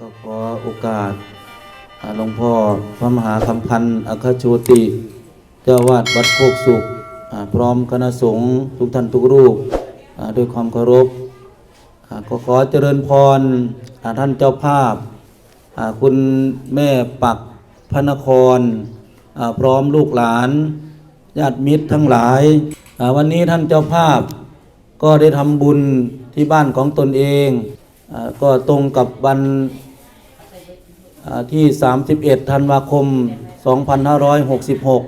ก็ขอโอกาสหลวงพ่อพระมหาคำพันธ์อัครโชติเจ้าวาดวัดโคกสุข พร้อมคณะสงฆ์ทุกท่านทุกรูปด้วยความเคารพอ่าก็ขอเจริญพรท่านเจ้าภาพ คุณแม่ปักพระนคร พร้อมลูกหลานญาติมิตรทั้งหลาย วันนี้ท่านเจ้าภาพก็ได้ทำบุญที่บ้านของตนเองอก็ตรงกับวัน ที่ 31 ธันวาคม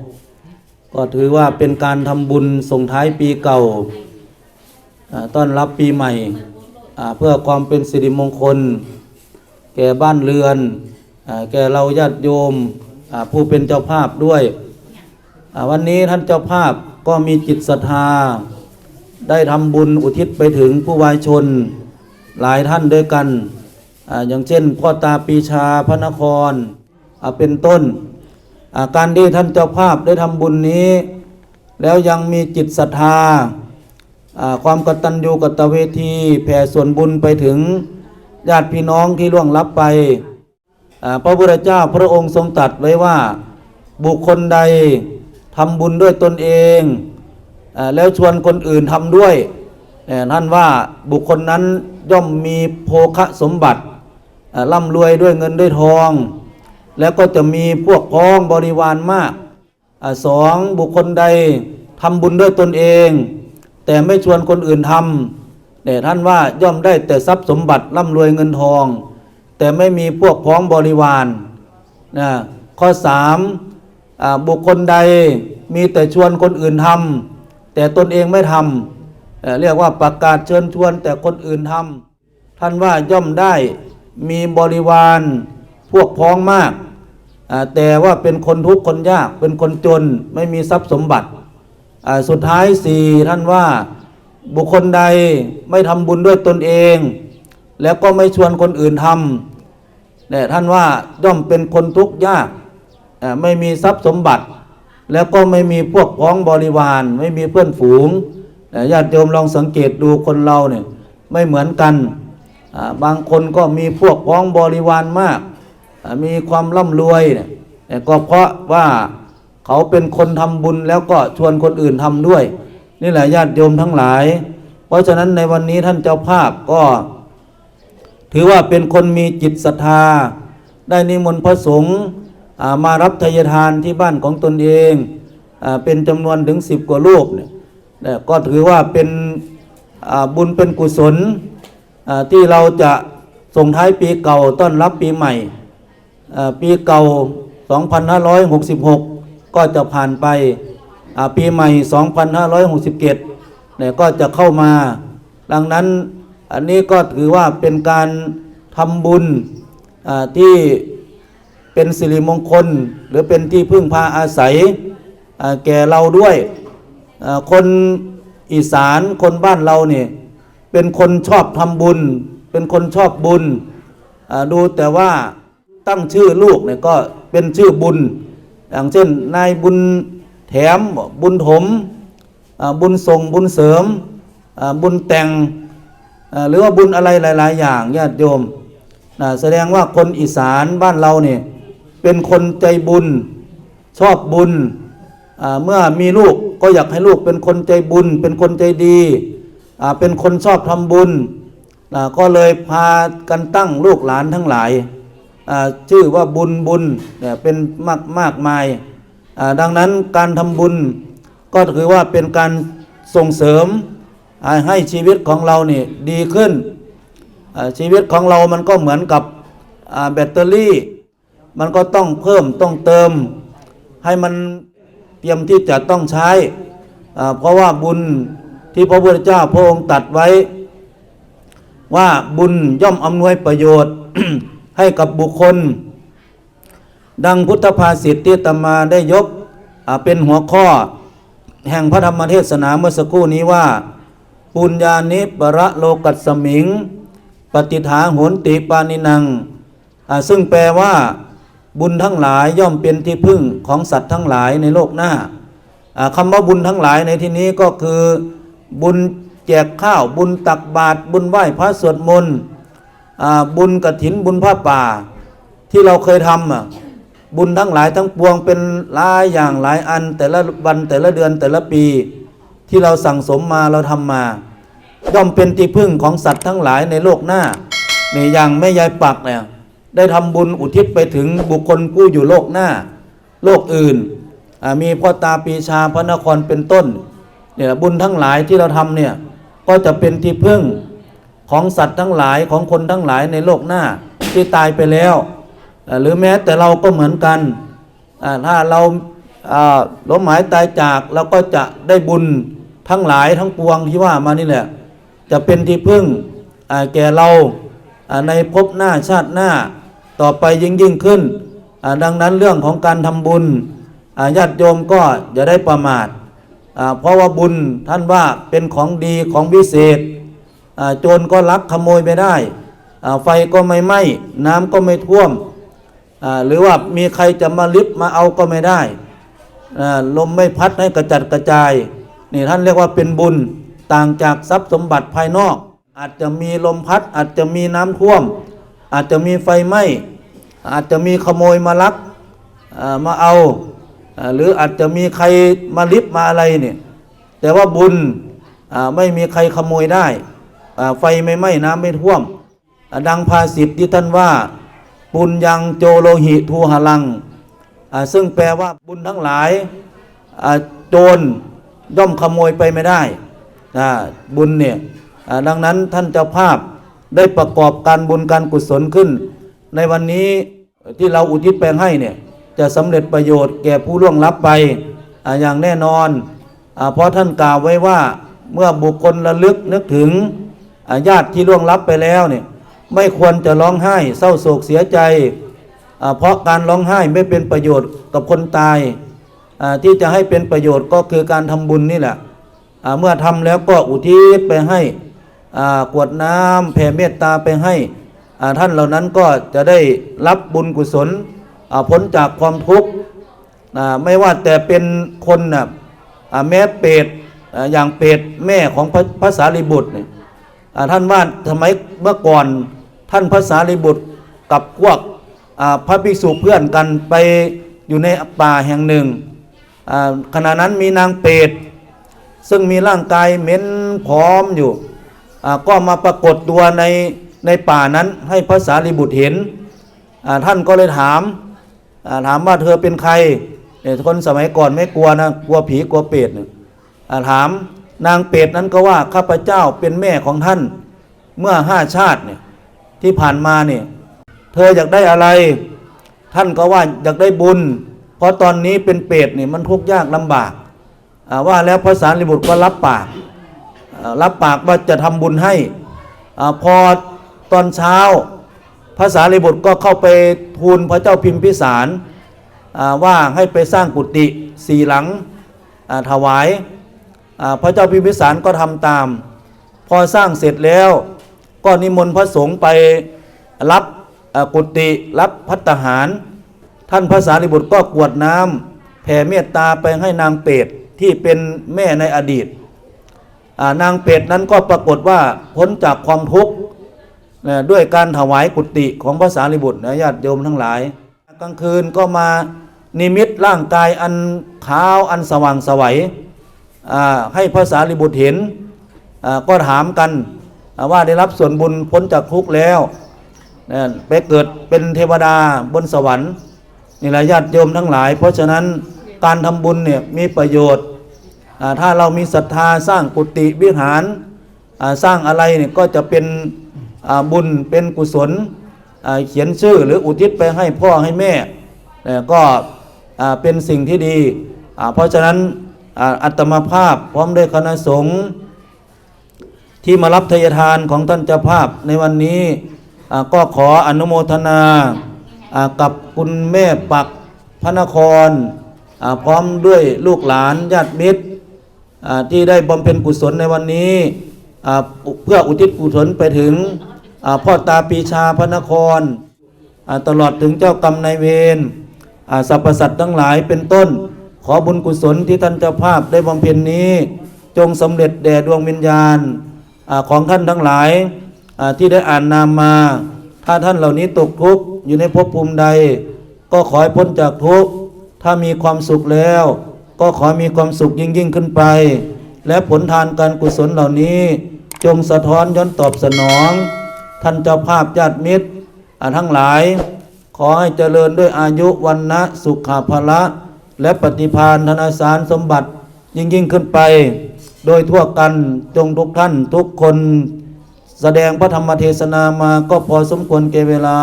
2566 ก็ถือว่าเป็นการทำบุญส่งท้ายปีเก่า ต้อนรับปีใหม่ เพื่อความเป็นสิริมงคล แก่บ้านเรือน แก่เราญาติโยมผู้เป็นเจ้าภาพด้วย วันนี้ท่านเจ้าภาพก็มีจิตศรัทธา ได้ทำบุญอุทิศไปถึงผู้วายชนหลายท่านด้วยกัน อย่างเช่นพ่อตาปีชาพระนครเป็นต้น การที่ท่านเจ้าภาพได้ทำบุญนี้ แล้วยังมีจิตศรัทธาความกตัญญูกตเวทีแผ่ส่วนบุญไปถึงญาติพี่น้องที่ล่วงลับไป พระพุทธเจ้าพระองค์ทรงตรัสไว้ว่าบุคคลใดทำบุญด้วยตนเองอแล้วชวนคนอื่นทำด้วยเอ่อท่านว่าบุคคลนั้นย่อมมีโภคสมบัติ ร่ำรวยด้วยเงินด้วยทอง แล้วก็จะมีพวกพ้องบริวารมากอสองบุคคลใดทำบุญด้วยตนเอง แต่ไม่ชวนคนอื่นทำแต่ท่านว่าย่อมได้แต่ทรัพย์สมบัติร่ำรวยเงินทอง แต่ไม่มีพวกพ้องบริวารนะข้อสามอบุคคลใดมีแต่ชวนคนอื่นทำแต่ตนเองไม่ทำเรียกว่าประกาศเชิญชวนแต่คนอื่นทำท่านว่าย่อมได้ มีบริวารพวกพ้องมาก แต่ว่าเป็นคนทุกข์คนยาก เป็นคนจนไม่มีทรัพย์สมบัติ สุดท้ายสี่ท่านว่าบุคคลใดไม่ทำบุญด้วยตนเอง แล้วก็ไม่ชวนคนอื่นทำเนี่ยท่านว่าย่อมเป็นคนทุกข์ยาก ไม่มีทรัพย์สมบัติ แล้วก็ไม่มีพวกพ้องบริวาร ไม่มีเพื่อนฝูงญาติโยมลองสังเกตดูคนเราเนี่ยไม่เหมือนกันอ บางคนก็มีพวกพ้องบริวารมาก มีความร่ำรวยเนี่ยแต่ก็เพราะว่าเขาเป็นคนทำบุญแล้วก็ชวนคนอื่นทำด้วย นี่แหละญาติโยมทั้งหลาย เพราะฉะนั้นในวันนี้ท่านเจ้าภาพก็ ถือว่าเป็นคนมีจิตศรัทธา ได้นิมนต์พระสงฆ์มารับทายทานที่บ้านของตนเองอเป็นจำนวนถึงสิบกว่ารูปเนี่ยก็ถือว่าเป็นบุญเป็นกุศล ที่เราจะส่งท้ายปีเก่าต้อนรับปีใหม่ปีเก่า 2566 ก็จะผ่านไปปีใหม่ 2567เนี่ยก็จะเข้ามา ดังนั้นอันนี้ก็ถือว่าเป็นการทำบุญที่เป็นสิริมงคล หรือเป็นที่พึ่งพาอาศัยแก่เราด้วยคนอีสานคนบ้านเราเนี่ย เป็นคนชอบทำบุญ เป็นคนชอบบุญดูแต่ว่าตั้งชื่อลูกเนี่ยก็เป็นชื่อบุญ อย่างเช่นนายบุญแถมบุญถมบุญส่งบุญเสริมบุญแต่งหรือว่าบุญอะไรหลาย ๆ อย่างญาติโยมนะแสดงว่าคนอีสานบ้านเราเนี่ยเป็นคนใจบุญชอบบุญเมื่อมีลูกก็อยากให้ลูกเป็นคนใจบุญ เป็นคนใจดี เป็นคนชอบทำบุญ ก็เลยพากันตั้งลูกหลานทั้งหลาย ชื่อว่าบุญบุญเนี่ยเป็นมากมากมาย ดังนั้นการทำบุญก็ถือว่าเป็นการส่งเสริมให้ชีวิตของเราเนี่ยดีขึ้น ชีวิตของเรามันก็เหมือนกับแบตเตอรี่ มันก็ต้องเพิ่มต้องเติม ให้มันเตรียมที่จะต้องใช้ เพราะว่าบุญ ที่พระพุทธเจ้าพระองค์ตัดไว้ ว่าบุญย่อมอำนวยประโยชน์ให้กับบุคคล ดังพุทธภาษิตที่ตมาได้ยกเป็นหัวข้อแห่งพระธรรมเทศนาเมื่อสักครู่นี้ว่า ปุญญานิปรโลกัสสมิง ปฏิฐาหนติปานินัง ซึ่งแปลว่า บุญทั้งหลายย่อมเป็นที่พึ่งของสัตว์ทั้งหลายในโลกหน้าอ่าคำว่าบุญทั้งหลายในที่นี้ก็คือ บุญแจกข้าวบุญตักบาตรบุญไหว้พระสวดมนต์บุญกระถินบุญผ้าป่า ที่เราเคยทำอะบุญทั้งหลายทั้งปวงเป็นหลายอย่างหลายอัน แต่ละวันแต่ละเดือนแต่ละปี ที่เราสั่งสมมาเราทำมา ย่อมเป็นที่พึ่งของสัตว์ทั้งหลายในโลกหน้าในอย่างแม่ยายปักเนี่ยได้ทำบุญอุทิศไปถึงบุคคลผู้อยู่โลกหน้า โลกอื่นมีพ่อตาปีชาพระนครเป็นต้น เนี่ยบุญทั้งหลายที่เราทำเนี่ยก็จะเป็นที่พึ่งของสัตว์ทั้งหลายของคนทั้งหลายในโลกหน้าที่ตายไปแล้ว หรือแม้แต่เราก็เหมือนกัน ถ้าเราอ่าล้มหมายตายจากเราก็จะได้บุญทั้งหลายทั้งปวงที่ว่ามานี่แหละ จะเป็นที่พึ่งแก่เราในภพหน้าชาติหน้าต่อไปยิ่งยิ่งขึ้น ดังนั้นเรื่องของการทำบุญญาติโยมก็อย่าได้ประมาท เพราะว่าบุญท่านว่าเป็นของดีของวิเศษอ่าโจรก็ลักขโมยไม่ได้อ่าไฟก็ไม่ไหม้น้ำก็ไม่ท่วมอ่าหรือว่ามีใครจะมาลิบมาเอาก็ไม่ได้อ่าลมไม่พัดให้กระจัดกระจายนี่ท่านเรียกว่าเป็นบุญต่างจากทรัพย์สมบัติภายนอก อาจจะมีลมพัด อาจจะมีน้ำท่วม อาจจะมีไฟไหม้อาจจะมีขโมยมาลักอ่ามาเอา หรืออาจจะมีใครมาลิบมาอะไรเนี่ยแต่ว่าบุญไม่มีใครขโมยได้ ไฟไม่ไหม้น้ำไม่ท่วม ดังภาษิตที่ท่านว่าปุญญังโจโลหิทูหลัง ซึ่งแปลว่าบุญทั้งหลายโจรย่อมขโมยไปไม่ได้ บุญเนี่ยดังนั้นท่านเจ้าภาพได้ประกอบการบุญการกุศลขึ้น ในวันนี้ที่เราอุทิศแปลงให้เนี่ย จะสำเร็จประโยชน์แก่ผู้ล่วงลับไปออย่างแน่นอนอเพราะท่านกล่าวไว้ว่าเมื่อบุคคลระลึกนึกถึงญาติที่ล่วงลับไปแล้วเนี่ยไม่ควรจะร้องไห้เศร้าโศกเสียใจ เพราะการร้องไห้ไม่เป็นประโยชน์กับคนตาย ที่จะให้เป็นประโยชน์ก็คือการทำบุญนี่แหละเมื่อทำแล้วก็อุทิศไปให้กวดน้ำแผ่เมตตาไปให้ท่านเหล่านั้นก็จะได้รับบุญกุศล พ้นจากความทุกข์ไม่ว่าแต่เป็นคนนะอ่าแม้เปรตอย่างเปรตแม่ของพระสารีบุตรเนี่ยท่านว่าสมัยเมื่อก่อนท่านพระสารีบุตรกับพวกพระภิกษุเพื่อนกันไปอยู่ในป่าแห่งหนึ่งขณะนั้นมีนางเปรตซึ่งมีร่างกายเหม็นผอมอยู่ก็มาปรากฏตัวในในป่านั้นให้พระสารีบุตรเห็นท่านก็เลยถาม ถามว่าเธอเป็นใครคนสมัยก่อนไม่กลัวนะกลัวผีกลัวเปรตถามนางเปรตนั้นก็ว่าข้าพเจ้าเป็นแม่ของท่านเมื่อห้าชาติเนี่ยที่ผ่านมาเนี่ยเธออยากได้อะไร ท่านก็ว่าอยากได้บุญ เพราะตอนนี้เป็นเปรตเนี่ยมันทุกข์ยากลำบากว่าแล้วพระสารีบุตรก็รับปากรับปากว่าจะทำบุญให้อพอตอนเช้า พระสารีบุตรก็เข้าไปทูลพระเจ้าพิมพิสารว่าให้ไปสร้างกุฏิสี่หลังถวายพระเจ้าพิมพิสารก็ทำตาม พอสร้างเสร็จแล้วก็นิมนต์พระสงฆ์ไปรับกุฏิรับพัตตาหาร ท่านพระสารีบุตรก็กวดน้ำแผ่เมตตาไปให้นางเปรตที่เป็นแม่ในอดีตนางเป็ดนั้นก็ปรากฏว่าพ้นจากความทุกข์ ด้วยการถวายกุฏิของพระสารีบุตรนะญาติโยมทั้งหลาย กลางคืนก็มานิมิตร่างกายอันขาวอันสว่างสวัยให้พระสารีบุตรเห็นก็ถามกันว่าได้รับส่วนบุญพ้นจากทุกข์แล้วไปเกิดเป็นเทวดาบนสวรรค์นี่แหละญาติโยมทั้งหลาย เพราะฉะนั้นการทำบุญเนี่ยมีประโยชน์ถ้าเรามีศรัทธาสร้างกุฏิวิหารสร้างอะไรเนี่ยก็จะเป็น บุญเป็นกุศลเขียนชื่อหรืออุทิศไปให้พ่อให้แม่ก็เป็นสิ่งที่ดี เพราะฉะนั้นอัตมาภาพพร้อมด้วยคณะสงฆ์ที่มารับทยทานของท่านเจ้าภาพในวันนี้ก็ขออนุโมทนากับคุณแม่ปักพระนครพร้อมด้วยลูกหลานญาติมิตรที่ได้บำเพ็ญกุศลในวันนี้ เพื่ออุทิศกุศลไปถึงพ่อตาปีชาพระนคร ตลอดถึงเจ้ากรรมนายเวรสรรพสัตว์ทั้งหลายเป็นต้น ขอบุญกุศลที่ท่านเจ้าภาพได้บำเพ็ญนี้ จงสำเร็จแด่ดวงวิญญาณอของท่านทั้งหลายที่ได้อ่านนามมา ถ้าท่านเหล่านี้ตกทุกข์อยู่ในภพภูมิใด ก็ขอให้พ้นจากทุกข์ถ้ามีความสุขแล้ว ก็ขอมีความสุขยิ่งยิ่งขึ้นไป และผลทานการกุศลเหล่านี้ จงสะท้อนย้อนตอบสนอง ท่านเจ้าภาพญาติมิตรอ่าทั้งหลาย ขอให้เจริญด้วยอายุวันนะสุขภาละ และปฏิพานธนาสารสมบัติยิ่งยิ่งขึ้นไป โดยทั่วกันจงทุกท่านทุกคน แสดงพระธรรมเทศนามาก็พอสมควรเกเวลา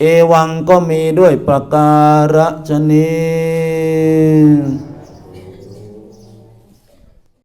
เอวังก็มีด้วยประการฉนี้